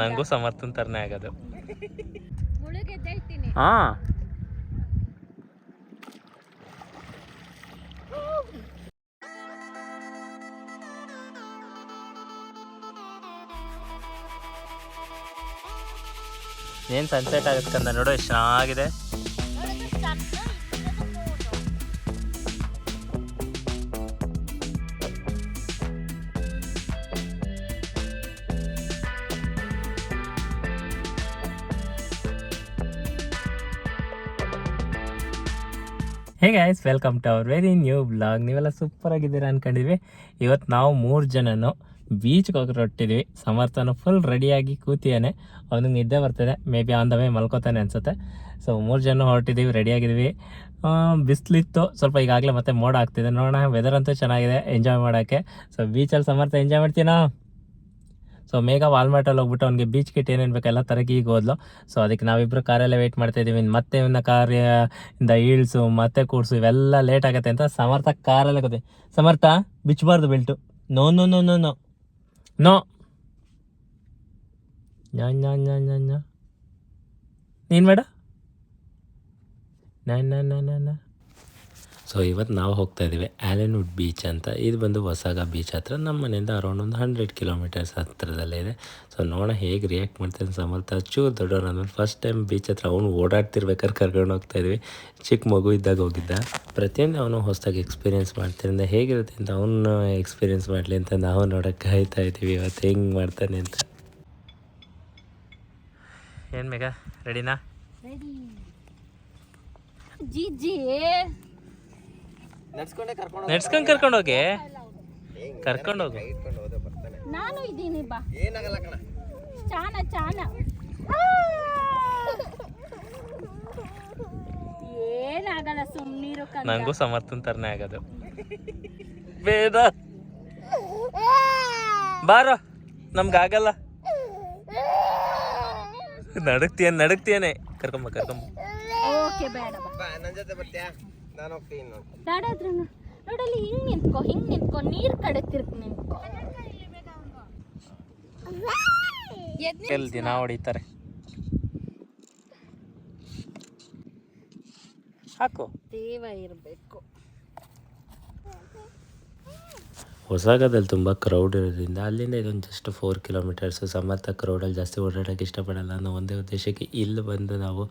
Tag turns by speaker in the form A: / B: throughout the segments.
A: ನನಗೂ ಸಮರ್ಥನ್ ತರನೇ ಆಗೋದು.
B: ಹಾ ಏನ್
A: ಹಾಂ. ಏನು ಸನ್ಸೆಟ್ ಆಗುತ್ತೆ ಕಂದ ನೋಡು ಎಷ್ಟು ಚೆನ್ನಾಗಿದೆ. Hey guys welcome to our very new blog ನೀವೆಲ್ಲ ಸೂಪರ್ ಆಗಿದ್ದೀರಾ ಅನ್ಕೊಂಡಿದ್ವಿ. ಇವತ್ತು ನಾವು ಮೂರು ಜನನು ಬೀಚ್ಗೆ ಹೋಗಿ ಹೊರಟಿದ್ವಿ. ಸಮರ್ಥನ ಫುಲ್ ರೆಡಿಯಾಗಿ ಕೂತಿಯಾನೆ ಅವನಿಗೆ ನಿದ್ದೆ ಬರ್ತದೆ. Maybe on the way ಮಲ್ಕೋತಾನೆ ಅನ್ಸುತ್ತೆ. ಸೊ ಮೂರು ಜನ ಹೊರಟಿದ್ದೀವಿ ರೆಡಿಯಾಗಿದ್ವಿ ಬಿಸಿಲಿತ್ತು. ಸ್ವಲ್ಪ ಈಗಾಗಲೇ ಮತ್ತೆ ಮೋಡ ಆಗ್ತಿದೆ. ನೋಡೋಣ ವೆದರ್ ಅಂತೂ ಚೆನ್ನಾಗಿದೆ. ಎಂಜಾಯ್ ಮಾಡೋಕ್ಕೆ. ಸೊ ಬೀಚಲ್ಲಿ ಸಮರ್ಥ ಎಂಜಾಯ್ ಮಾಡ್ತೀನಾ ಸೊ ಮೇಘ ವಾಲ್ಮಾರ್ಟಲ್ಲಿ ಹೋಗ್ಬಿಟ್ಟು ಅವ್ನಿಗೆ ಬೀಚ್ ಕಿಟ್ ಏನೇನು ಬೇಕು ಎಲ್ಲ ತರಕ್ಕೆ ಈಗ ಹೋದ್ಲು. ಸೊ ಅದಕ್ಕೆ ನಾವಿಬ್ಬರು ಕಾರಲ್ಲೇ ವೆಯ್ಟ್ ಮಾಡ್ತಾ ಇದ್ದೀವಿ. ಮತ್ತೆ ಇವನ್ನ ಕಾರ್ಯ ಇಂದ ಈಳ್ಸು ಮತ್ತೆ ಕೂಡ್ಸು ಇವೆಲ್ಲ ಲೇಟ್ ಆಗುತ್ತೆ ಅಂತ ಸಮರ್ಥ ಕಾರಲ್ಲೇ ಕೂತಿ. Samarth ಬಿಚ್ಚಬಾರ್ದು belt. No no no no no no ಮೇಡ ನೀನು ನಾ ನಾ ನಾ ನಾ ನಾ ಸೊ ಇವತ್ತು ನಾವು ಹೋಗ್ತಾ ಇದ್ದೀವಿ ಆ್ಯಲನ್ವುಡ್ ಬೀಚ್ ಅಂತ. ಇದು ಬಂದು ಹೊಸಾಗ ಬೀಚ್ ಹತ್ರ. ನಮ್ಮ ಮನೆಯಿಂದ ಅರೌಂಡ್ ಒಂದು ಹಂಡ್ರೆಡ್ ಕಿಲೋಮೀಟರ್ಸ್ ಹತ್ತಿರದಲ್ಲೇ ಇದೆ. ಸೊ ನೋಡೋಣ ಹೇಗೆ ರಿಯಾಕ್ಟ್ ಮಾಡ್ತಾನೆ ಸಮರ್ಥ ಚೂರು ದೊಡ್ಡವ್ರು ಅಂದ್ಮೇಲೆ ಫಸ್ಟ್ ಟೈಮ್ ಬೀಚ್ ಹತ್ರ ಅವನು ಓಡಾಡ್ತಿರ್ಬೇಕಾದ್ರೆ ಕರ್ಕೊಂಡು ಹೋಗ್ತಾ ಇದ್ವಿ. ಚಿಕ್ಕ ಮಗು ಇದ್ದಾಗ ಹೋಗಿದ್ದ. ಪ್ರತಿಯೊಂದು ಅವನು ಹೊಸದಾಗಿ ಎಕ್ಸ್ಪೀರಿಯೆನ್ಸ್ ಮಾಡ್ತಿರಿಂದ ಹೇಗಿರುತ್ತೆ ಅಂತ ಅವನು ಎಕ್ಸ್ಪೀರಿಯೆನ್ಸ್ ಮಾಡಲಿ ಅಂತ ನಾವು ನೋಡೋಕೆ ಕಾಯ್ತಾ ಇದ್ದೀವಿ ಇವತ್ತು ಹೆಂಗೆ ಮಾಡ್ತಾನೆ ಅಂತ. ಏನು ಮೇಗ ರೆಡಿನಾ
B: ಜಿ ಜಿಜ್ಜಿ
A: ನಡ್ಸ್ಕೊಂಡು ಕರ್ಕೊಂಡು ಹೋಗಿ. ಕರ್ಕೊಂಡು ಹೋಗು?
B: ನಾನು ಇದ್ದೀನಿ ಬಾ. ಚಾನ ಚಾನ. ಏನಾಗಲ್ಲ ಸುಮ್ಮನಿರು ಕಣ
A: ನನಗೂ ಸಮರ್ಥನ್ ಥರನೇ ಆಗೋದು. ಬೇಡ ಬಾರೋ ನಮ್ಗಾಗಲ್ಲ. ನಡಕ್ತಿಯನ್ ನಡಕ್ತಿಯೇನೆ ಕರ್ಕೊಂಬ ಕರ್ಕೊಂಬ.
B: ಓಕೆ ಬೇಡ ಬಾ. ಬೇಡ ಆದ್ರೂ ನೋಡಲ್ಲಿ ಹಿಂಗ್ ನಿಂತ್ಕೋ ಹಿಂಗ್ ನಿಂತ್ಕೋ ನೀರ್ ಕಡೆ ತಿರ್ಗ್ ನಿಂತ್ಕೋ.
A: ಎಲ್ಲಿ ದಿನ ಹೊಡಿತಾರೆ? ಹಾಕು.
B: ದೇವ ಇರಬೇಕು.
A: ಹೊಸಗದಲ್ಲಿ ತುಂಬ ಕ್ರೌಡ್ ಇರೋದ್ರಿಂದ ಅಲ್ಲಿಂದ ಇದೊಂದು ಜಸ್ಟ್ ಫೋರ್ ಕಿಲೋಮೀಟರ್ಸ್ ಸಮರ್ಥ ಕ್ರೌಡಲ್ಲಿ ಜಾಸ್ತಿ ಓಡಾಡೋಕ್ಕೆ ಇಷ್ಟಪಡಲ್ಲ ಅನ್ನೋ ಒಂದೇ ಉದ್ದೇಶಕ್ಕೆ ಇಲ್ಲಿ ಬಂದು ನಾವು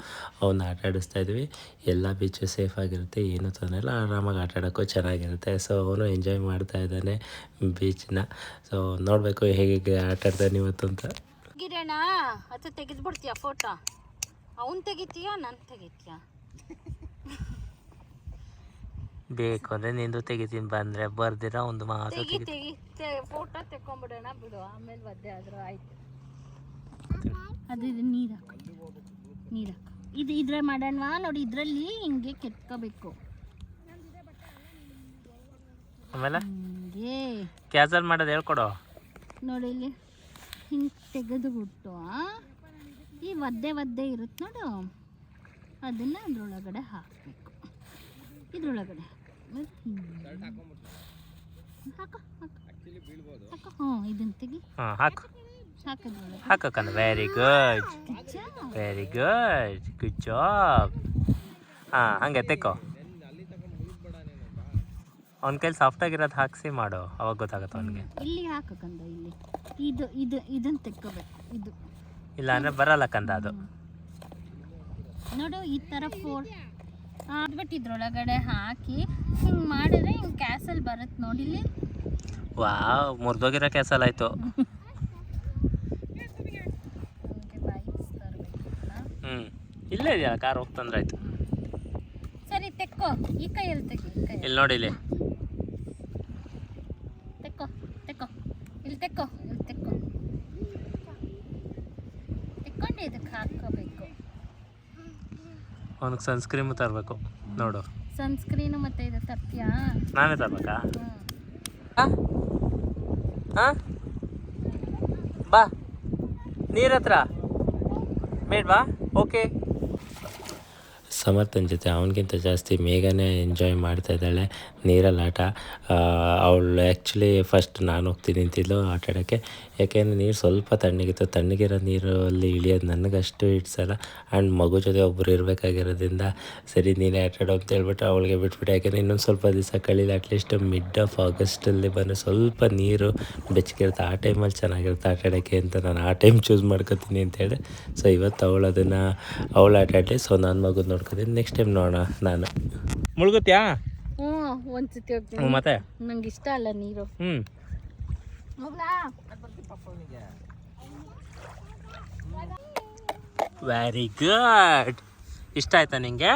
A: ಅವನ್ನ ಆಟ ಆಡಿಸ್ತಾ ಇದ್ವಿ. ಎಲ್ಲ ಬೀಚು ಸೇಫ್ ಆಗಿರುತ್ತೆ, ಏನೂ ತೊಂದರೆ ಇಲ್ಲ. ಆರಾಮಾಗಿ ಆಟ ಆಡೋಕ್ಕೂ ಚೆನ್ನಾಗಿರುತ್ತೆ. ಸೊ ಅವನು ಎಂಜಾಯ್ ಮಾಡ್ತಾ ಇದ್ದಾನೆ ಬೀಚನ್ನ ಸೊ ನೋಡಬೇಕು ಹೇಗೆ ಆಟ ಆಡ್ತಾನೆ ಇವತ್ತು ಅಂತ.
B: ಗಿರಣ ಅಥವಾ ತೆಗೆದುಬಿಡ್ತೀಯ ಫೋಟೋ ಅವನು ತೆಗಿತೀಯಾ, ನಾನು ತೆಗಿತೀಯಾ?
A: ಬೇಕು ಅಂದ್ರೆ ನಿಂದು ತೆಗಿತೀನಿ ಬಂದ್ರೆ ಬರ್ದಿರ ಒಂದು ಮಾತು
B: ತೆಗಿ
A: ತೆಗಿ
B: ಫೋಟೋ ತೆಕ್ಕೊಂಬಿಡೋಣ ಬಿಡು ಆಮೇಲೆ ಒದ್ದೆ ಆದ್ರೂ ಆಯ್ತು. ಅದು ಇದು ನೀರು ಹಾಕು ನೀರು ಹಾಕು. ಇದು ಇದ್ರೆ ಮಾಡೋಣವಾ? ನೋಡಿ ಇದರಲ್ಲಿ ಹಿಂಗೆ ಕೆತ್ಕೋಬೇಕು.
A: ಆಮೇಲೆ?
B: ಹಿಂಗೆ.
A: ಕ್ಯಾಸಲ್ ಮಾಡೋದು ಹೇಳ್ಕೊಡು.
B: ನೋಡಿ ಇಲ್ಲಿ ಹಿಂಗೆ ತೆಗೆದು ಬಿಟ್ಟು ಈ ಒದ್ದೆ ಒದ್ದೆ ಇರುತ್ತೆ ನೋಡು. ಅದನ್ನು ಅದ್ರೊಳಗಡೆ ಹಾಕಬೇಕು. ಇದ್ರೊಳಗಡೆ. ಹಾಕು ಹಾಕು. ಹಾಕು ಹ್ಞೂ ಇದನ್ನ ತೆಗಿ.
A: ಹಾಂ ಹಾಕು. ಹಾಕಕ್ಕಂದ very
B: good
A: very good good job ಹಾಂ ಹಂಗೆ ತೆಕ್ಕೋ. ಅವ್ನ ಕೈಲಿ ಸಾಫ್ಟಾಗಿರೋದು ಹಾಕ್ಸಿ ಮಾಡು. ಅವಾಗ ಗೊತ್ತಾಗುತ್ತೆ ಅವ್ನಿಗೆ.
B: ಇಲ್ಲಿ ಹಾಕಕ್ಕಂದ ಇಲ್ಲಿ. ಇದು ಇದು ಇದನ್ನ ತೆಕ್ಕೋಬೇಕು. ಇದು.
A: ಇಲ್ಲ ಅಂದ್ರೆ ಬರಲ್ಲ ಕಂದ ಅದು.
B: ನೋಡು ಈ ಥರ ಫೋರ್ ಬಿಟ್ಟು ಇದ್ರೊಳಗಡೆ ಹಾಕಿ ಹಿಂಗೆ ಮಾಡಿದ್ರೆ ಹಿಂಗೆ ಕ್ಯಾಸಲ್ ಬರುತ್ತೆ ನೋಡಿಲಿ
A: ವಾ ಮುರಿದೋಗಿರೋ ಕ್ಯಾಸಲ್ ಆಯಿತು. ಹ್ಞೂ ಇಲ್ಲೇ ಇದೆಯಲ್ಲ ಕಾರ್ ಹೋಗ್ತಂದ್ರೆ ಆಯಿತು.
B: ಸರಿ ತೆಕ್ಕೋ. ಈ ಕೈಯಲ್ಲಿ ತೆಗಿ
A: ಇಲ್ಲಿ ನೋಡಿ ಇಲ್ಲಿ
B: ತೆಕ್ಕೋ ತೆಕ್ಕೋ ಇಲ್ಲಿ ತೆಕ್ಕೋ ಇಲ್ಲಿ ತೆಕ್ಕೋ ತೆಕ್ಕೊಂಡು ಇದಕ್ಕೆ ಹಾಕೋಬೇಕು
A: ಅವ್ನಿಗೆ ಸನ್ಸ್ಕ್ರೀಮು ತರಬೇಕು. ನೋಡು.
B: ಸನ್ಸ್ಕ್ರೀನು ಮತ್ತೆ ಇದು ತರ್ತೀಯಾ?
A: ನಾನೇ ತರಬೇಕಾ? ಹಾಂ? ಬಾ. ನೀರ ಹತ್ರ. ಬೇಡ್ವಾ ಓಕೆ ಸಮರ್ಥನ್ ಜೊತೆ ಅವನಿಗಿಂತ ಜಾಸ್ತಿ ಮೇಘನೇ ಎಂಜಾಯ್ ಮಾಡ್ತಾ ಇದ್ದಾಳೆ.
C: ನೀರಲ್ಲಿ ಆಟ ಅವಳು ಆ್ಯಕ್ಚುಲಿ ಫಸ್ಟ್ ನಾನು ಹೋಗ್ತೀನಿ ನಿಂತಿದ್ಲು ಆಟ ಆಡೋಕ್ಕೆ ಯಾಕೆಂದರೆ ನೀರು ಸ್ವಲ್ಪ ತಣ್ಣಗಿತ್ತು. ತಣ್ಣಗಿರೋ ನೀರಲ್ಲಿ ಇಳಿಯೋದು ನನಗಷ್ಟು ಹಿಡ್ಸಲ್ಲ. ಆ್ಯಂಡ್ ಮಗು ಜೊತೆ ಒಬ್ಬರು ಇರಬೇಕಾಗಿರೋದ್ರಿಂದ ಸರಿ ನೀನೇ ಆಟ ಆಡೋ ಅಂತ ಹೇಳ್ಬಿಟ್ಟು ಅವಳಿಗೆ ಬಿಟ್ಬಿಟ್ಟು. ಯಾಕೆಂದರೆ ಇನ್ನೊಂದು ಸ್ವಲ್ಪ ದಿವಸ ಕಳೀಲಿ. ಅಟ್ಲೀಸ್ಟ್ ಮಿಡ್ ಆಫ್ ಆಗಸ್ಟಲ್ಲಿ ಬಂದು ಸ್ವಲ್ಪ ನೀರು ಬೆಚ್ಚಗಿರುತ್ತೆ. ಆ ಟೈಮಲ್ಲಿ ಚೆನ್ನಾಗಿರುತ್ತೆ ಆಟ ಆಡೋಕ್ಕೆ ಅಂತ ನಾನು ಆ ಟೈಮ್ ಚೂಸ್ ಮಾಡ್ಕೋತೀನಿ ಅಂತೇಳಿ ಸೊ ಇವತ್ತು ಅವಳು ಅದನ್ನು, ಅವಳು ಆಟ ಸೊ ನಾನು ಮಗು ನೋಡ್ಕೋತೀನಿ. ನೆಕ್ಸ್ಟ್ ಟೈಮ್ ನೋಡೋಣ ನಾನು. ಮುಳುಗುತ್ತ್ಯಾ
B: ಒಂದ್ಸತಿ ಹೋಗ್ತೀನಿ.
C: ಮತ್ತೆ?
B: ನಂಗೆ ಇಷ್ಟ ಅಲ್ಲ ನೀರು. ಹೋಗ್ಲಾ?
C: ವೆರಿ ಗುಡ್ ಇಷ್ಟ ಆಯ್ತಾ ನಿಂಗೆ?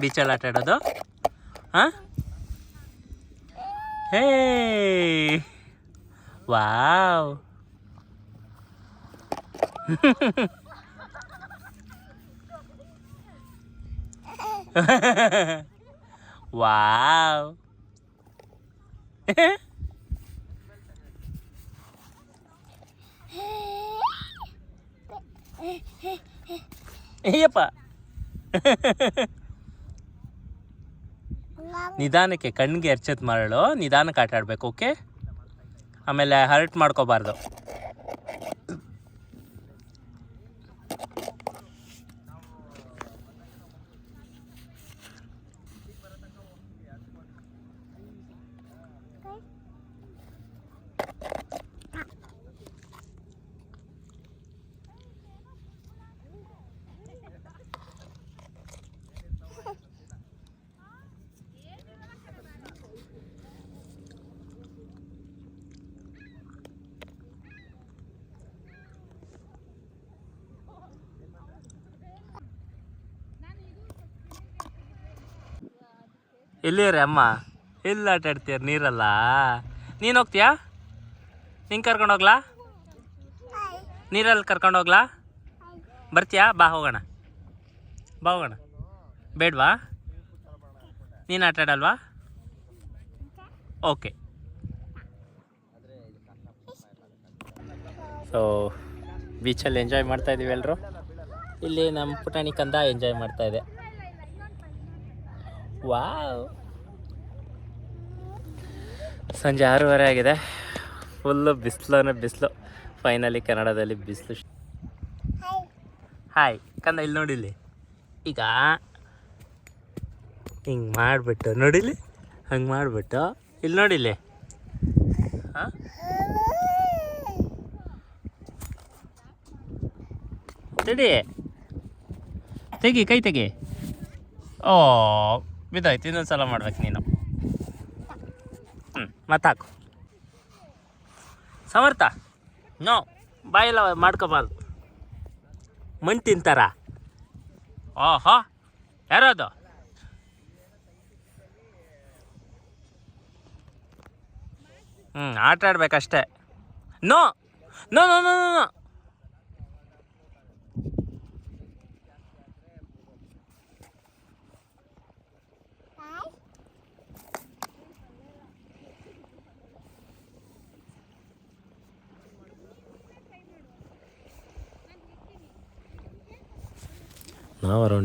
C: ಬೀಚಲ್ಲಿ ಆಟ ಆಡೋದು? ಹಾಂ? Hey wow ವಾವ್ ಅಯ್ಯಪ್ಪ ನಿಧಾನಕ್ಕೆ ಕಣ್ಣಿಗೆ ಎರ್ಚತ್ ಮರಳು ನಿಧಾನಕ್ಕೆ ಆಟ ಆಡ್ಬೇಕು ಓಕೆ ಆಮೇಲೆ ಹರ್ಟ್ ಮಾಡ್ಕೋಬಾರ್ದು ಎಲ್ಲಿರಿ ಅಮ್ಮ. ಎಲ್ಲಿ ಆಟ ಆಡ್ತೀರ ನೀರಲ್ಲ? ನೀನು ಹೋಗ್ತೀಯಾ? ನಿಂಗೆ ಕರ್ಕೊಂಡು ಹೋಗ್ಲಾ? ನೀರಲ್ಲಿ ಕರ್ಕೊಂಡು ಹೋಗ್ಲಾ? ಬರ್ತೀಯಾ? ಬಾ ಹೋಗೋಣ. ಬಾ ಹೋಗೋಣ. ಬೇಡವಾ? ನೀನು ಆಟ ಆಡಲ್ವಾ? ಓಕೆ. ಸೊ ಬೀಚಲ್ಲಿ ಎಂಜಾಯ್ ಮಾಡ್ತಾ ಇದೀವಿ ಎಲ್ಲರೂ ಇಲ್ಲಿ ನಮ್ಮ ಪುಟಾಣಿ ಕಂದ ಎಂಜಾಯ್ ಮಾಡ್ತಾ ಇದೆ. ವಾವ್. ಸಂಜೆ ಆರೂವರೆ ಆಗಿದೆ. ಫುಲ್ಲು ಬಿಸಿಲನೇ ಬಿಸಿಲು. ಫೈನಲಿ ಕನ್ನಡದಲ್ಲಿ ಬಿಸಿಲು ಹಾಯ್ ಕಂದ ಇಲ್ಲಿ ನೋಡಿಲಿ ಈಗ ಹಿಂಗೆ ಮಾಡಿಬಿಟ್ಟು ನೋಡಿಲಿ ಹಂಗೆ ಮಾಡಿಬಿಟ್ಟು, ಇಲ್ಲಿ ನೋಡಿಲಿ ಹಾಂ? ತಡಿ. ತೆಗಿ, ಕೈ ತೆಗಿ. ಓ. ಬಿದ್ದಾಯ್ತು, ಇನ್ನೊಂದು ಸಲ ಮಾಡ್ಬೇಕು ನೀನು. ಹ್ಞೂ ಮತ್ತಾಕು. ಸಮರ್ಥ, ನೋ, ಬಾಯಿಲ್ಲ ಮಾಡ್ಕೋಬಾರ್ದು. ಮಣ್ಣು ತಿಂತಾರ ಓಹೋ, ಯಾರದು? ಹ್ಞೂ ಆಟ ಆಡ್ಬೇಕಷ್ಟೇ. No no no no no.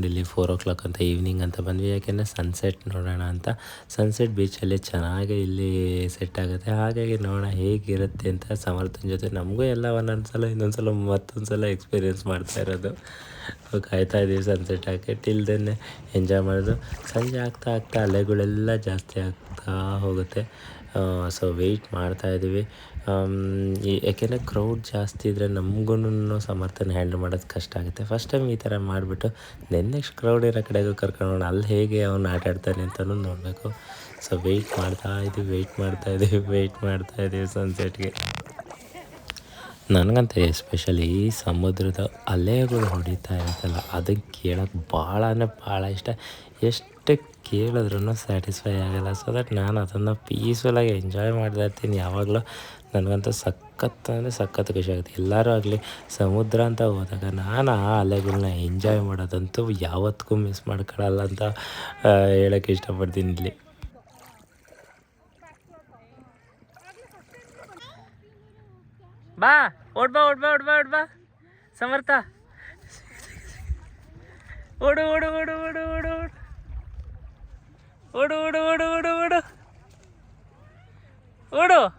C: ಇಲ್ಲಿ ಫೋರ್ ಓ ಕ್ಲಾಕ್ ಅಂತ ಈವ್ನಿಂಗ್ ಅಂತ ಬಂದ್ವಿ. ಯಾಕೆಂದರೆ ಸನ್ಸೆಟ್ ನೋಡೋಣ ಅಂತ. ಸನ್ಸೆಟ್ ಬೀಚಲ್ಲಿ ಚೆನ್ನಾಗಿ ಇಲ್ಲಿ ಸೆಟ್ ಆಗುತ್ತೆ. ಹಾಗಾಗಿ ನೋಡೋಣ ಹೇಗಿರುತ್ತೆ ಅಂತ ಸಮರ್ಥನ ಜೊತೆ ನಮಗೂ ಎಲ್ಲ ಒಂದೊಂದು ಸಲ ಇನ್ನೊಂದು ಸಲ ಮತ್ತೊಂದು ಸಲ ಎಕ್ಸ್ಪೀರಿಯೆನ್ಸ್ ಮಾಡ್ತಾ ಇರೋದು. ಕಾಯ್ತಾ ಇದ್ದೀವಿ ಸನ್ಸೆಟ್ ಹಾಕಿ. ಟಿಲ್ ದೆನ್ ಎಂಜಾಯ್ ಮಾಡೋದು. ಸಂಜೆ ಆಗ್ತಾ ಆಗ್ತಾ ಅಲೆಗಳೆಲ್ಲ ಜಾಸ್ತಿ ಆಗ್ತಾ ಹೋಗುತ್ತೆ. ಸೊ ವೆಯ್ಟ್ ಮಾಡ್ತಾ ಯಾಕೆಂದರೆ ಕ್ರೌಡ್ ಜಾಸ್ತಿ ಇದ್ದರೆ ನಮಗೂ ಸಮರ್ಥನೆ ಹ್ಯಾಂಡಲ್ ಮಾಡೋದು ಕಷ್ಟ ಆಗುತ್ತೆ. ಫಸ್ಟ್ ಟೈಮ್ ಈ ಥರ ಮಾಡಿಬಿಟ್ಟು ದೆನ್ ನೆಕ್ಸ್ಟ್ ಕ್ರೌಡ್ ಇರೋ ಕಡೆಗೂ ಕರ್ಕೊಂಡು ಅಲ್ಲಿ ಹೇಗೆ ಅವ್ನು ಆಟ ಆಡ್ತಾನೆ ಅಂತಲೂ ನೋಡಬೇಕು. ಸೊ ವೆಯ್ಟ್ ಮಾಡ್ತಾ ಇದ್ದೀವಿ ವೆಯ್ಟ್ ಮಾಡ್ತಾ ಇದ್ದೀವಿ ವೆಯ್ಟ್ ಮಾಡ್ತಾ ಇದ್ದೀವಿ ಸನ್ಸೆಟ್ಗೆ ನನಗಂತ ಎಸ್ಪೆಷಲಿ ಈ ಸಮುದ್ರದ ಅಲೆಗಳು ಹೊಡಿತಾ ಇರ್ತಲ್ಲ ಅದಕ್ಕೆ ಕೇಳೋಕ್ಕೆ ಭಾಳ ಅಂದರೆ ಭಾಳ ಇಷ್ಟ. ಎಷ್ಟು ಕೇಳಿದ್ರೂ ಸ್ಯಾಟಿಸ್ಫೈ ಆಗಲ್ಲ. ಸೊ ದಟ್ ನಾನು ಅದನ್ನು ಪೀಸ್ಫುಲ್ಲಾಗಿ ಎಂಜಾಯ್ ಮಾಡ್ತಾ ಇರ್ತೀನಿ. ಯಾವಾಗಲೂ ನನಗಂತೂ ಸಖತ್ ಅಂದರೆ ಸಖತ್ ಖುಷಿ ಆಗುತ್ತೆ. ಎಲ್ಲರೂ ಆಗಲಿ ಸಮುದ್ರ ಅಂತ ಹೋದಾಗ ನಾನು ಆ ಅಲೆಗಳನ್ನ ಎಂಜಾಯ್ ಮಾಡೋದಂತೂ ಯಾವತ್ತಿಗೂ ಮಿಸ್ ಮಾಡ್ಕೊಳ್ಳಲ್ಲ ಅಂತ ಹೇಳೋಕ್ಕೆ ಇಷ್ಟಪಡ್ತೀನಿ ಇಲ್ಲಿ. ಬಾ ಓಡ್ಬಾ ಓಡ್ಬಾ ಬಾ, ಓಡ್ ಬಾ ಬಾ. ಸಮರ್ಥ. ಓಡು ಓಡು ಓಡು ಓಡು ಓಡು ಓಡು. ಓಡು ಓಡು ಓಡು ಓಡು ಓಡು. ಓಡು.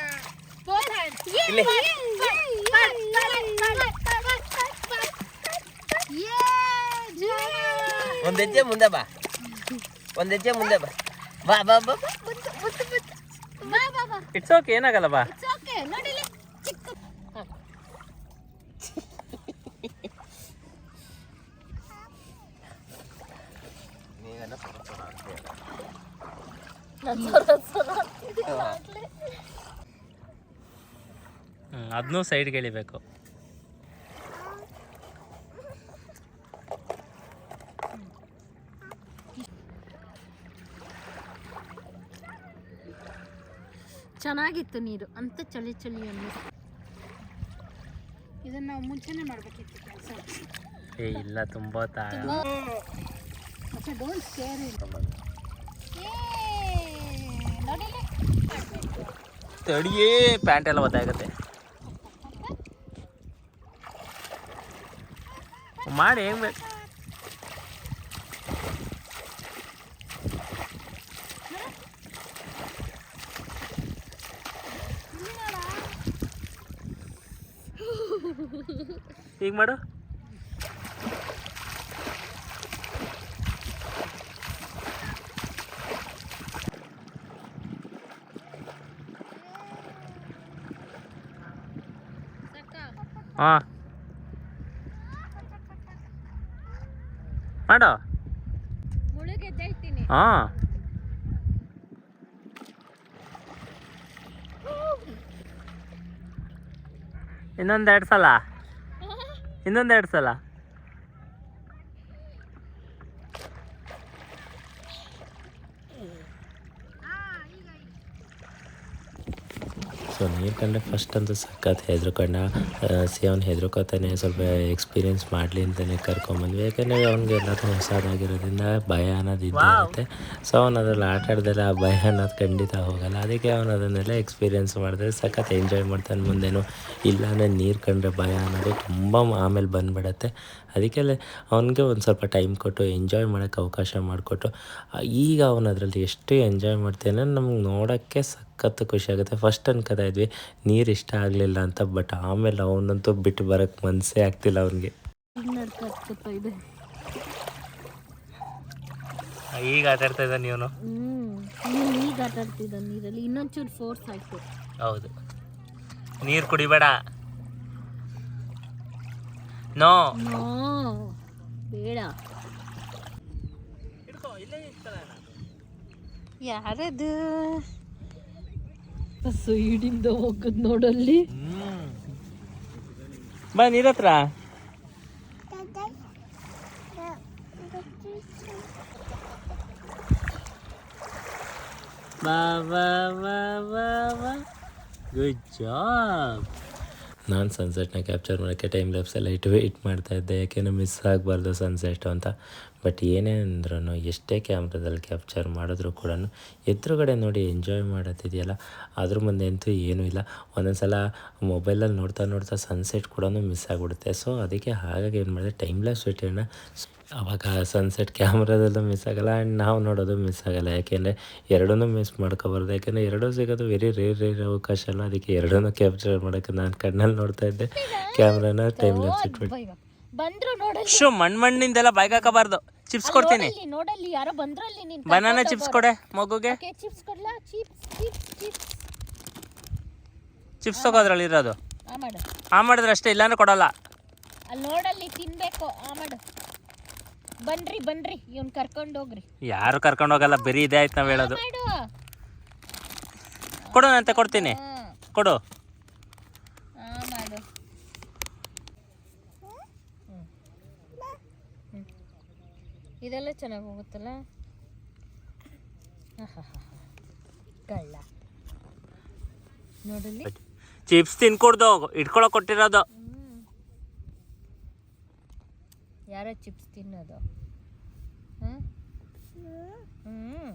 D: Ini. Bunda ba. Bunda
B: dia ba. Ba ba ba. Ba
C: ba na kala ba.
B: It's okay. Nadile. Ni
C: ಅದನ್ನೂ ಸೈಡ್ಗೆ ಎಳಿಬೇಕು.
B: ಚೆನ್ನಾಗಿತ್ತು ನೀರು. ಅಂತ ಚಳಿ ಚಳಿ ಅನ್ನಿಸ್ತು. ಇದನ್ನ ನಾವು ಮುಂಚೆನೆ ಮಾಡ್ಬೇಕಿತ್ತು ಕೆಲಸ.
C: ಏ ಇಲ್ಲ ತುಂಬಾ ತಾಯ
B: ಮತ್ತೆ ಡೋಂಟ್ ನೋಡಿಲಿ
C: ತಡಿಯೇ ಪ್ಯಾಂಟ್ ಎಲ್ಲ ಒದ್ದಾಗತ್ತೆ. ಮಾಡಿ ಹೆಂಗ್ ಬೇಕು ಈಗ ಮಾಡು ಹಾಂ ಹಾಂ. ಇನ್ನೊಂದೆರಡು ಸಲ. ಇನ್ನೊಂದೆರಡು ಸಲ ಸೊ ನೀರು ಕಂಡ್ರೆ ಫಸ್ಟ್ ಅಂತೂ ಸಖತ್ ಹೆದ್ರುಕೊಂಡ ಸಿ ಅವ್ನು ಹೆದ್ರಕೋತಾನೆ ಸ್ವಲ್ಪ ಎಕ್ಸ್ಪೀರಿಯೆನ್ಸ್ ಮಾಡಲಿ ಅಂತಲೇ ಕರ್ಕೊಂಬಂದ್ವಿ. ಯಾಕಂದರೆ ಅವ್ನಿಗೆ ಎಲ್ಲರೂ ಹೊಸದಾಗಿರೋದ್ರಿಂದ ಭಯ ಅನ್ನೋದು ಇದ್ದೇ ಇರುತ್ತೆ. ಸೊ ಅವ್ನು ಅದ್ರಲ್ಲಿ ಆಟ ಆಡ್ದಲ್ಲ ಆ ಭಯ ಅನ್ನೋದು ಖಂಡಿತ ಹೋಗಲ್ಲ. ಅದಕ್ಕೆ ಅವನು ಅದನ್ನೆಲ್ಲ ಎಕ್ಸ್ಪೀರಿಯೆನ್ಸ್ ಮಾಡಿದ್ರೆ ಸಖತ್ ಎಂಜಾಯ್ ಮಾಡ್ತಾನೆ ಮುಂದೆನೂ. ಇಲ್ಲಾಂದರೆ ನೀರು ಕಂಡ್ರೆ ಭಯ ಅನ್ನೋದು ತುಂಬ ಆಮೇಲೆ ಬಂದ್ಬಿಡತ್ತೆ. ಅದಕ್ಕೆ ಅವನಿಗೆ ಒಂದು ಸ್ವಲ್ಪ ಟೈಮ್ ಕೊಟ್ಟು ಎಂಜಾಯ್ ಮಾಡೋಕ್ಕೆ ಅವಕಾಶ ಮಾಡಿಕೊಟ್ಟು ಈಗ ಅವನು ಅದರಲ್ಲಿ ಎಷ್ಟು ಎಂಜಾಯ್ ಮಾಡ್ತಾನೆ ನಮ್ಗೆ ನೋಡೋಕ್ಕೆ ಸಖತ್ತು ಖುಷಿ ಆಗುತ್ತೆ. ಫಸ್ಟ್ ಅನ್ಕೋತಾ ಇದ್ವಿ ನೀರು ಇಷ್ಟ ಆಗಲಿಲ್ಲ ಅಂತ ಬಟ್ ಆಮೇಲೆ ಅವನಂತೂ ಬಿಟ್ಟು ಬರೋಕ್ಕೆ ಮನಸ್ಸೇ ಆಗ್ತಿಲ್ಲ ಅವನಿಗೆ.
B: ಈಗ ನಡ್ಕೊತ ಇದೆ.
C: ಈಗ ಆಟ ಆಡ್ತಾ ಇದ್ದಾನೆ ಇವನು?
B: ಈಗ ಆಟ ನೀರಲ್ಲಿ. ಇನ್ನೊಂಚೂರು ಫೋರ್ಸ್ ಆಯ್ತು.
C: ಹೌದು. ನೀರು ಕುಡಿಬೇಡ. ನೋ
B: ನೋ ಬೇಡ. ಯಾರದು? ಸೈಡಿಂದ ಹೋಗದ್ ನೋಡಲ್ಲಿ.
C: ಬಾ ನೀರ ಹತ್ರ ಬಾ ಬಾ ಬಾ ಬಾ ಬಾ. ಗುಡ್ ಜಾಬ್ ನಾನು ಸನ್ಸೆಟ್ನ ಕ್ಯಾಪ್ಚರ್ ಮಾಡೋಕ್ಕೆ ಟೈಮ್ ಲ್ಯಾಪ್ಸ್ ಎಲ್ಲ ಇಟ್ಟು ವೆಯ್ಟ್ ಮಾಡ್ತಾ ಇದ್ದೆ. ಯಾಕೆಂದರೆ ಮಿಸ್ ಆಗಬಾರ್ದು ಸನ್ಸೆಟ್ ಅಂತ. ಬಟ್ ಏನೇ ಅಂದ್ರೂ ಎಷ್ಟೇ ಕ್ಯಾಮ್ರಾದಲ್ಲಿ ಕ್ಯಾಪ್ಚರ್ ಮಾಡಿದ್ರು ಕೂಡ ಎದುರುಗಡೆ ನೋಡಿ ಎಂಜಾಯ್ ಮಾಡೋದಿದೆಯಲ್ಲ ಅದ್ರ ಮುಂದೆ ಅಂತೂ ಏನೂ ಇಲ್ಲ. ಒಂದೊಂದು ಸಲ ಮೊಬೈಲಲ್ಲಿ ನೋಡ್ತಾ ನೋಡ್ತಾ ಸನ್ಸೆಟ್ ಕೂಡ ಮಿಸ್ ಆಗಿಬಿಡುತ್ತೆ. ಸೊ ಅದಕ್ಕೆ ಹಾಗಾಗಿ ಏನು ಮಾಡಿದೆ ಟೈಮ್ ಲ್ಯಾಪ್ಸ್ ಇಟ್ಟಿರೋಣ ಅವಾಗ ಸನ್ಸೆಟ್ ಕ್ಯಾಮ್ರಾದಲ್ಲೂ ಮಿಸ್ ಆಗಲ್ಲ ಆ್ಯಂಡ್ ನಾವು ನೋಡೋದು ಮಿಸ್ ಆಗಲ್ಲ. ಯಾಕೆಂದರೆ ಎರಡನ್ನೂ ಮಿಸ್ ಮಾಡ್ಕೋಬಾರ್ದು. ಯಾಕೆಂದರೆ ಎರಡೂ ಸಿಗೋದು ವೆರಿ ರೇರ್ ರೇರ್ ಅವಕಾಶ ಅಲ್ಲ. ಅದಕ್ಕೆ ಎರಡನ್ನೂ ಕ್ಯಾಪ್ಚರ್ ಮಾಡೋಕ್ಕೆ ನಾನು ಕಣ್ಣಲ್ಲಿ ನೋಡ್ತಾ ಇದ್ದೆ. ಕ್ಯಾಮ್ರಾನ ಟೈಮ್ ಲ್ಯಾಪ್ಸ್ ಇಟ್ಬಿಟ್ಟು
B: ಬಂದ್ರು ನೋಡಲ್ಲಿ.
C: ಶೋ ಮಣ್ಣು ಮಣ್ಣಿಂದೆಲ್ಲ ಬೈಕ್ ಹಾಕಬಾರ್ದು ಚಿಪ್ಸ್ ಕೊಡ್ತೀನಿ.
B: ನೋಡಲ್ಲಿ ನೋಡಲ್ಲಿ ಯಾರೋ ಬಂದ್ರಲ್ಲಿ ನೀನ್
C: ಬನಾನಾ ಚಿಪ್ಸ್ ಕೊಡೆ ಮಗುಗೆ.
B: ಚಿಪ್ಸ್ ಕೊಡ್ಲಾ? ಚಿಪ್ಸ್ ಚಿಪ್ಸ್ ಚಿಪ್ಸ್
C: ಚಿಪ್ಸ್ ತಗೋದ್ರಲ್ಲಿ ಇರೋದು.
B: ಆ ಮಾಡು.
C: ಆ ಮಾಡಿದ್ರೆ ಅಷ್ಟೇ ಇಲ್ಲಾಂದ್ರೆ ಕೊಡಲ್ಲ.
B: ಅಲ್ಲಿ ನೋಡಲ್ಲಿ ತಿನ್ಬೇಕು ಆ ಮಾಡು. ಬನ್ರಿ ಬನ್ರಿ ಇವ್ನ್ ಕರ್ಕೊಂಡು ಹೋಗ್ರಿ.
C: ಯಾರು ಕರ್ಕೊಂಡು ಹೋಗಲ್ಲ ಬರೀ ಇದೇ ಆಯ್ತು ನಾವು ಹೇಳೋದು.
B: ಕೊಡೋಣ
C: ಕೊಡು ಅಂತ ಕೊಡ್ತೀನಿ. ಕೊಡು
B: ಆ ಮಾಡು ಹ್ಮ್. ಹ್ಮ್. ಇದೆಲ್ಲ ಚೆನ್ನಾಗಿ ಹೋಗುತ್ತಲ್ಲ? ಕಳ್ಳ. ನೋಡಲಿ
C: ಚಿಪ್ಸ್ ತಿನ್ಕೊಡ್ದು ಇಟ್ಕೊಳಕ್ ಕೊಟ್ಟಿರೋದು.
B: ಯಾರ ಚಿಪ್ಸ್ ತಿನ್ನೋದು? ಹ್ಮ್. ಹ್ಮ್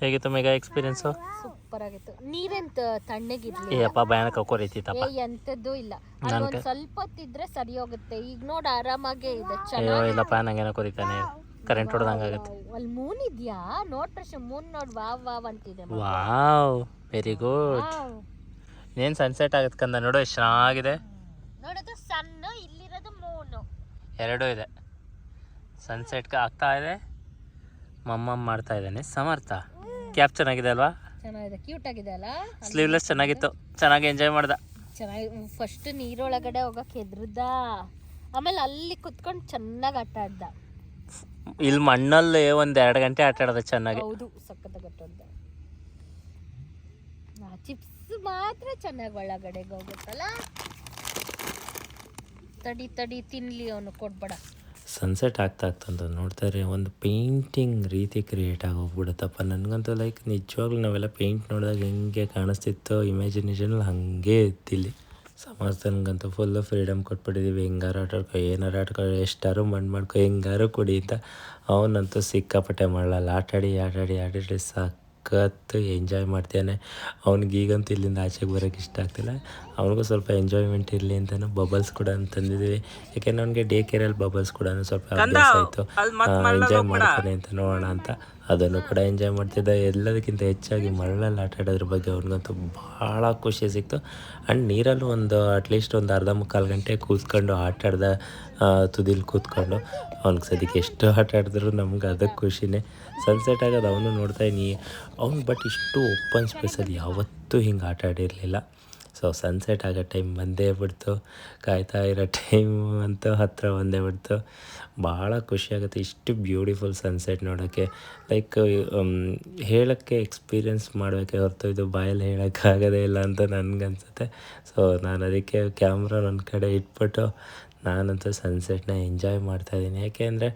C: ಹೇಗಿತ್ತು ಮೇಗ ಎಕ್ಸ್ಪೀರಿಯನ್ಸು?
B: ಸೂಪರ್ ಆಗಿತ್ತು. ನೀರೆಂತ ತಣ್ಣಗಿರ್ಲಿ
C: ಏ ಅಪ್ಪ ಭಯಾನಕ ಕೊರಿತಿತ್ತಪ್ಪ
B: ಏ ಎಂತದ್ದು ಇಲ್ಲ. ಅದೊಂದು ಸ್ವಲ್ಪ ಹೊತ್ತಿದ್ರೆ ಸರಿ ಹೋಗುತ್ತೆ. ಈಗ ನೋಡ ಆರಾಮಾಗೆ ಇದೆ.
C: ಅಯ್ಯೋ ಇಲ್ಲಪ್ಪ ನಂಗೇನೋ ಕೊರಿತಾನೆ. ಕರೆಂಟ್ ಹೊಡೆದಂಗೆ ಆಗುತ್ತೆ.
B: ಅಲ್ಲಿ ಮೂನ್ ಇದ್ಯಾ? ನೋಡ್ ಪ್ರಶ್ನೆ ಮೂನ್ ನೋಡ್ ವಾವ್ ವಾವ್ ಅಂತಿದೆ
C: ವಾವ್ ವೆರಿ ಗುಡ್. ಏನು ಸನ್ಸೆಟ್ ಆಗುತ್ತೆ ಕಂದ? ನೋಡು ಎಷ್ಟು ಚೆನ್ನಾಗಿದೆ.
B: ನೋಡೋದು ಸಣ್ಣ ಇಲ್ಲಿರೋದು ಮೂನು
C: ಎರಡೂ ಇದೆ. ಸನ್ಸೆಟ್ ಆಗ್ತಾ ಇದೆ. ಮಮ್ಮಮ್ಮ ಮಾಡ್ತಾ ಇದ್ದಾನೆ. ಸಮರ್ಥ ಕ್ಯಾಪ್ ಚೆನ್ನಾಗಿದೆ ಅಲ್ವಾ?
B: ಚೆನ್ನಾಗಿದೆ. ಕ್ಯೂಟ್ ಆಗಿದೆ ಅಲ್ಲ?
C: ಸ್ಲೀವ್ಲೆಸ್ ಚೆನ್ನಾಗಿತ್ತು. ಚೆನ್ನಾಗಿ ಎಂಜಾಯ್ ಮಾಡ್ದ.
B: ಚೆನ್ನಾಗಿ ಫಸ್ಟ್ ನೀರೊಳಗಡೆ ಹೋಗಕ್ಕೆ ಹೆದ್ರದ ಆಮೇಲೆ ಅಲ್ಲಿ ಕುತ್ಕೊಂಡು ಚೆನ್ನಾಗಿ ಆಟ ಆಡ್ದ.
C: ಇಲ್ಲಿ ಮಣ್ಣಲ್ಲಿ ಒಂದು ಎರಡು ಗಂಟೆ ಆಟ ಆಡ್ದ ಚೆನ್ನಾಗಿ.
B: ಹೌದು ಸಖತ್ ಆಟ ಆಡ್ದ ಚಿಪ್ಸ್ ಮಾತ್ರ ಚೆನ್ನಾಗಿ ಒಳಗಡೆಗೆ ಹೋಗುತ್ತಲ್ಲ? ತಡಿ ತಡಿ ತಿನ್ಲಿ ಅವನು ಕೊಡ್ಬೇಡ.
C: ಸನ್ಸೆಟ್ ಆಗ್ತಾ ಆಗ್ತಂತ ನೋಡ್ತಾರೆ ಒಂದು ಪೇಂಟಿಂಗ್ ರೀತಿ ಕ್ರಿಯೇಟ್ ಆಗಿ ಹೋಗ್ಬಿಡುತ್ತಪ್ಪ ನನಗಂತೂ ಲೈಕ್ ನಿಜವಾಗ್ಲೂ ನಾವೆಲ್ಲ ಪೇಂಟ್ ನೋಡಿದಾಗ ಹೆಂಗೆ ಕಾಣಿಸ್ತಿತ್ತೋ ಇಮ್ಯಾಜಿನೇಷನಲ್ಲಿ ಹಾಗೆ ಇತ್ತಿಲ್ಲಿ ಸಮಾಜದನ್ಗಂತೂ ಫುಲ್ಲು ಫ್ರೀಡಮ್ ಕೊಟ್ಬಿಟ್ಟಿದ್ದೀವಿ ಹೆಂಗಾರು ಆಟಾಡ್ಕೊ ಏನಾರು ಆಡ್ಕೊ, ಎಷ್ಟಾರು ಮಣ್ಣು ಮಾಡ್ಕೊ, ಹೆಂಗಾರು ಕೊಡಿ ಅಂತ. ಅವನಂತೂ ಸಿಕ್ಕಾಪಟ್ಟೆ ಮಾಡಲ್ಲ ಆಟಾಡಿ ಆಟಾಡಿ ಆಟಾಡಿ ಸಖತ್ತು ಎಂಜಾಯ್ ಮಾಡ್ತಾನೆ. ಅವ್ನಿಗೆ ಈಗಂತೂ ಇಲ್ಲಿಂದ ಆಚೆಗೆ ಬರೋಕ್ಕೆ ಇಷ್ಟ ಆಗ್ತಿಲ್ಲ. ಅವನಿಗೂ ಸ್ವಲ್ಪ ಎಂಜಾಯ್ಮೆಂಟ್ ಇರಲಿ ಅಂತಲೂ ಬಬಲ್ಸ್ ಕೂಡ ತಂದಿದ್ದೀವಿ. ಯಾಕೆಂದ್ರೆ ಅವನಿಗೆ ಡೇ ಕೇರಲ್ಲಿ ಬಬಲ್ಸ್ ಕೂಡ ಸ್ವಲ್ಪ ಅಭ್ಯಾಸ ಆಯಿತು ಎಂಜಾಯ್ ಮಾಡ್ತಾನೆ ಅಂತ ನೋಡೋಣ ಅಂತ. ಅದನ್ನು ಕೂಡ ಎಂಜಾಯ್ ಮಾಡ್ತಿದ್ದ. ಎಲ್ಲದಕ್ಕಿಂತ ಹೆಚ್ಚಾಗಿ ಮರಳಲ್ಲಿ ಆಟ ಆಡೋದ್ರ ಬಗ್ಗೆ ಅವ್ರಿಗಂತೂ ಭಾಳ ಖುಷಿ ಸಿಕ್ತು. ಆ್ಯಂಡ್ ನೀರಲ್ಲೂ ಒಂದು ಅಟ್ಲೀಸ್ಟ್ ಒಂದು ಅರ್ಧ ಮುಕ್ಕಾಲು ಗಂಟೆ ಕೂತ್ಕೊಂಡು ಆಟ ಆಡ್ದ ತುದಿಲಿ ಕೂತ್ಕೊಂಡು ಅವ್ನಿಗೆ ಸದ್ಯಕ್ಕೆ ಎಷ್ಟು ಆಟ ಆಡಿದ್ರು ನಮ್ಗೆ ಅದಕ್ಕೆ ಖುಷಿನೇ. ಸನ್ಸೆಟ್ ಆಗೋದು ಅವನು ನೋಡ್ತಾ ನೀ ಅವ್ನು ಬಟ್ ಇಷ್ಟು ಓಪನ್ ಸ್ಪೇಸಲ್ಲಿ ಯಾವತ್ತೂ ಹಿಂಗೆ ಆಟ ಆಡಿರಲಿಲ್ಲ. ಸೊ ಸನ್ಸೆಟ್ ಆಗೋ ಟೈಮ್ ಬಂದೇ ಬಿಡ್ತು. ಕಾಯ್ತಾ ಇರೋ ಟೈಮ್ ಅಂತೂ ಹತ್ತಿರ ಬಂದೇ ಬಿಡ್ತು. ಭಾಳ ಖುಷಿಯಾಗುತ್ತೆ ಇಷ್ಟು ಬ್ಯೂಟಿಫುಲ್ ಸನ್ಸೆಟ್ ನೋಡೋಕ್ಕೆ. ಲೈಕ್ ಹೇಳೋಕ್ಕೆ ಎಕ್ಸ್ಪೀರಿಯನ್ಸ್ ಮಾಡಬೇಕೆ ಹೊರತು ಇದು ಬಾಯಲ್ಲಿ ಹೇಳೋಕ್ಕಾಗೋದೇ ಇಲ್ಲ ಅಂತ ನನಗನ್ಸುತ್ತೆ. ಸೊ ನಾನು ಅದಕ್ಕೆ ಕ್ಯಾಮ್ರಾ ನನ್ನ ಕಡೆ ಇಟ್ಬಿಟ್ಟು ನಾನಂತೂ ಸನ್ಸೆಟ್ನ ಎಂಜಾಯ್ ಮಾಡ್ತಾಯಿದ್ದೀನಿ ಯಾಕೆಂದರೆ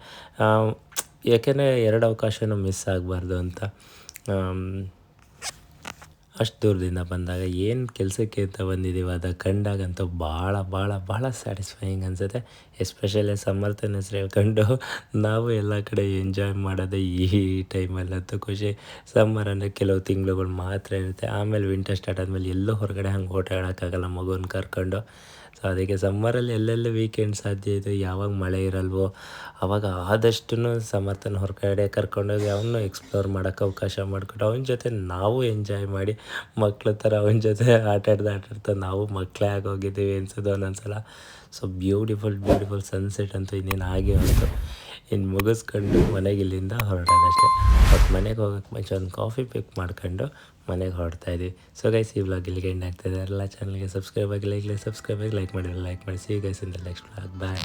C: ಯಾಕೆಂದರೆ ಎರಡು ಅವಕಾಶನೂ ಮಿಸ್ ಆಗಬಾರ್ದು ಅಂತ. ಆಮ್, ಅಷ್ಟು ದೂರದಿಂದ ಬಂದಾಗ ಏನು ಕೆಲಸಕ್ಕೆ ಅಂತ ಬಂದಿದ್ದೀವಿ ಅದು ಕಂಡಾಗಂತೂ ಭಾಳ ಭಾಳ ಭಾಳ ಸ್ಯಾಟಿಸ್ಫೈಯಿಂಗ್ ಅನಿಸುತ್ತೆ. ಎಸ್ಪೆಷಲಿ ಸಮರ್ಥನ ಹೆಸ್ರು ಹೇಳ್ಕೊಂಡು ನಾವು ಎಲ್ಲ ಕಡೆ ಎಂಜಾಯ್ ಮಾಡೋದೇ ಈ ಟೈಮಲ್ಲಂತೂ ಖುಷಿ. ಸಮ್ಮರ್ ಅಂದರೆ ಕೆಲವು ತಿಂಗಳುಗಳು ಮಾತ್ರ ಇರುತ್ತೆ. ಆಮೇಲೆ ವಿಂಟರ್ ಸ್ಟಾರ್ಟ್ ಆದಮೇಲೆ ಎಲ್ಲೂ ಹೊರಗಡೆ ಹಂಗೆ ಓಟ ಆಡೋಕ್ಕಾಗಲ್ಲ ಮಗುನ ಕರ್ಕೊಂಡು. ಸೊ ಅದಕ್ಕೆ ಸಮ್ಮರಲ್ಲಿ ಎಲ್ಲೆಲ್ಲಿ ವೀಕೆಂಡ್ ಸಾಧ್ಯ ಇದೆ, ಯಾವಾಗ ಮಳೆ ಇರಲ್ವೋ, ಅವಾಗ ಆದಷ್ಟು ಸಮರ್ಥನ ಹೊರಗಡೆ ಕರ್ಕೊಂಡೋಗಿ ಅವನು ಎಕ್ಸ್ಪ್ಲೋರ್ ಮಾಡೋಕ್ಕೆ ಅವಕಾಶ ಮಾಡಿಕೊಟ್ಟು ಅವನ ಜೊತೆ ನಾವು ಎಂಜಾಯ್ ಮಾಡಿ, ಮಕ್ಳ ಥರ ಅವನ ಜೊತೆ ಆಟ ಆಟಾಡ್ತಾ ನಾವು ಮಕ್ಕಳೇ ಆಗೋಗಿದ್ದೀವಿ ಅನ್ಸೋದು ಒಂದೊಂದ್ಸಲ. ಸೊ ಬ್ಯೂಟಿಫುಲ್ ಬ್ಯೂಟಿಫುಲ್ ಸನ್ಸೆಟ್ ಅಂತೂ ಇನ್ನೇನು ಆಗಿ ಹೊರತು ಇನ್ನು ಮುಗಿಸ್ಕೊಂಡು ಮನೆಗೆ ಇಲ್ಲಿಂದ ಹೊರಡೋದಷ್ಟೇ. ಬಟ್ ಮನೆಗೆ ಹೋಗೋಕ್ಕೆ ಮುಂಚೆ ಒಂದು ಕಾಫಿ ಪಿಕ್ ಮಾಡ್ಕೊಂಡು ಮನೆಗೆ ಹೊರಡ್ತಾ ಇದ್ವಿ. ಸೊ ಗೈಸ್ ಈ ವ್ಲಾಗ್ ಇಲ್ಲಿಗೆ ಎಂಡ್ ಆಗ್ತಾ ಇದೆ. ಎಲ್ಲ ಚಾನಲ್ಗೆ ಸಬ್ಸ್ಕ್ರೈಬ್ ಆಗಿ ಲೈಕ್ ಸಬ್ಸ್ಕ್ರೈಬ್ ಆಗಿ ಲೈಕ್ ಮಾಡಿ. ಲೈಕ್ ಮಾಡಿ ಸಿ ಗೈಸ್ ಇಂದ ನೆಕ್ಸ್ಟ್ ವ್ಲಾಗ್ ಬಾಯ್